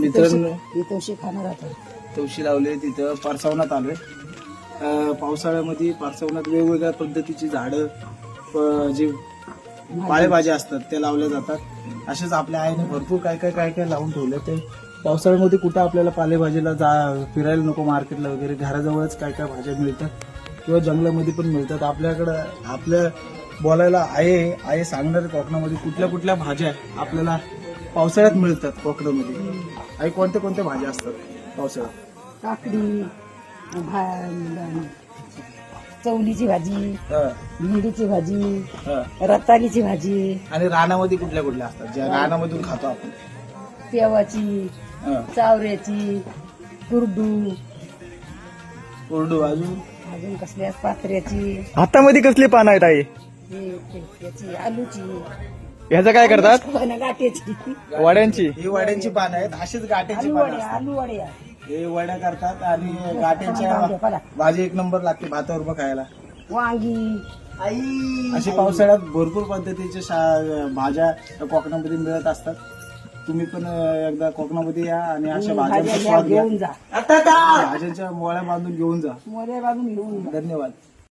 मित्रांनो ही तवशी खाणार आता. तवशी लावले तिथं पारसावनात आलोय. अं, पावसाळ्यामध्ये पारसावनात वेगवेगळ्या पद्धतीची झाडं प- जे पालेभाज्या असतात ते लावल्या जातात. असेच आपल्या आईने भरपूर काय काय काय काय लावून ठेवलं ते. पावसाळ्यामध्ये कुठं आपल्याला पालेभाजीला जा फिरायला नको मार्केटला वगैरे घराजवळच काय काय भाज्या मिळतात किंवा जंगलामध्ये पण मिळतात. आपल्याकडं आपल्या बोलायला आहे आहे सांगणार कोकणामध्ये कुठल्या कुठल्या भाज्या आपल्याला पावसाळ्यात मिळतात कोकणामध्ये. आई कोणत्या कोणत्या भाज्या असतात? पावसाळ्यात? काकडी भा- चवलीची भाजी हं, भेंडीची भाजी हं. रताळीची भाजी. आणि रानामध्ये कुठल्या कुठल्या असतात? ज्या रानामधून खातो आपण. पेवाची हं. चावऱ्याची कुरडू. कोरडू अजून? अजून कसल्या पात्र्याची हातामध्ये कसली पानं आहेत आई? हे याची आलूची. ह्याचं काय करतात? वड्यांची. ही वड्यांची पानं आहेत. अशीच गाठ्यांची आलू पानं वड्या असतात. आलू वड्या हे वड्या करतात आणि गाठ्यांच्या. भाजी एक नंबर लागते भातावर खायला. वांगी. अशी पावसाळ्यात भरपूर पद्धतीच्या शा- भाज्या कोकणामध्ये मिळत असतात. तुम्ही पण अं, एकदा कोकणामध्ये या आणि अशा भाज्यांचा भाज्या स्वाद घ्या. घेऊन जा. भाज्यांच्या मोळ्या बांधून घेऊन जा. मोऱ्या बाजून घेऊन जा. धन्यवाद.